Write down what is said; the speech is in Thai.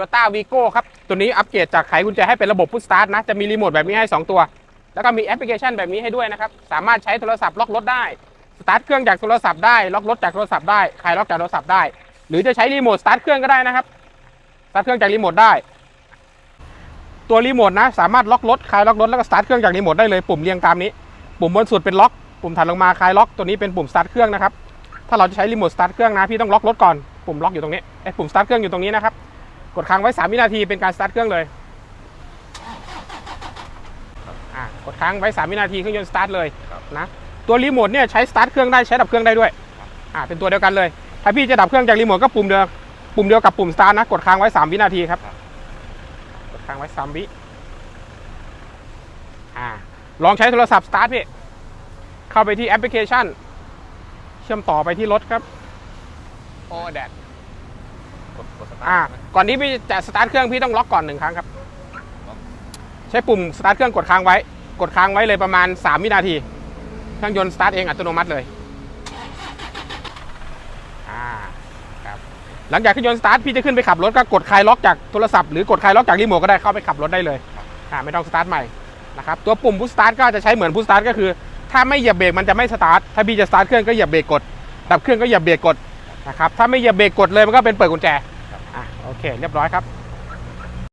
Toyota Vigo ครับ ตัวนี้อัปเกรดจากไขกุญแจให้เป็นระบบพุชสตาร์ทนะ จะมีรีโมทแบบนี้ให้ 2 ตัว แล้วก็มีแอปพลิเคชันแบบนี้ให้ด้วยนะครับ สามารถใช้โทรศัพท์ล็อกรถได้ สตาร์ทเครื่องจากโทรศัพท์ได้ ล็อกรถจากโทรศัพท์ได้คลายล็อกจากโทรศัพท์ได้ หรือจะใช้รีโมทสตาร์ทเครื่องก็ได้นะครับ สตาร์ทเครื่องจากรีโมทได้ ตัวรีโมทนะ สามารถล็อกรถคลายล็อกรถแล้วก็สตาร์ทเครื่องจากรีโมทได้เลย ปุ่มเรียงตามนี้ ปุ่มบนสุดเป็นล็อก ปุ่มถัดลงมาคลายล็อก ตัวนี้เป็นปุ่มสตาร์ทเครื่องนะครับ ถ้าเราจะใช้รีโมทสตาร์ทเครื่องนะพี่ต้องล็อกรถก่อน ปุ่มล็อกอยู่ตรงนี้ไอ้ปุ่มสตาร์ทเครื่องอยู่ตรงนี้นะครับ กดค้างไว้ 3 วินาทีเป็นการสตาร์ทเครื่องเลยอ่ากดค้างไว้ 3 วินาทีเครื่องยนต์สตาร์ทเลยนะตัวรีโมทเนี่ยใช้สตาร์ทเครื่องได้ใช้ดับเครื่องได้ด้วยอ่าเป็นตัวเดียวกันเลย ถ้าพี่จะดับเครื่องจากรีโมทก็ปุ่มเดียวปุ่มเดียวกับปุ่มสตาร์ทนะกดค้างไว้ 3 วินาทีครับกดค้างไว้ 3 วิอ่าลองใช้โทรศัพท์สตาร์ทพี่เข้าไปที่แอปพลิเคชัน เชื่อมต่อไปที่รถครับโอ้แดดก ดกดสตาอ่าร์ทก่อนที่พี่จะสตาร์ทเครื่องพี่ต้องล็อกก่อนหนึ่งครั้งครับ ใช้ปุ่มสตาร์ทเครื่องกดค้างไว้ กดค้างไว้เลยประมาณ 3 วินาที เครื่องยนต์สตาร์ทเองอัตโนมัติเลยอ่าครับหลังจากเครื่องยนต์สตาร์ทพี่จะขึ้นไปขับรถก็กดคลายล็อกจากโทรศัพท์หรือกดคลายล็อกจากรีโมทก็ได้เข้าไปขับรถได้เลยอ่าไม่ต้องสตาร์ทใหม่นะครับตัวปุ่มพุชสตาร์ทก็จะใช้เหมือนพุชสตาร์ทก็คือ ถ้าไม่เหยียบเบรกมันจะไม่สตาร์ทถ้าพี่จะสตาร์ทเครื่องก็เหยียบเบรกกดดับเครื่องก็เหยียบเบรกกด นะครับถ้าไม่เหยียบเบรกกดเลยมันก็เป็นเปิดกุญแจอะโอเค เรียบร้อยครับ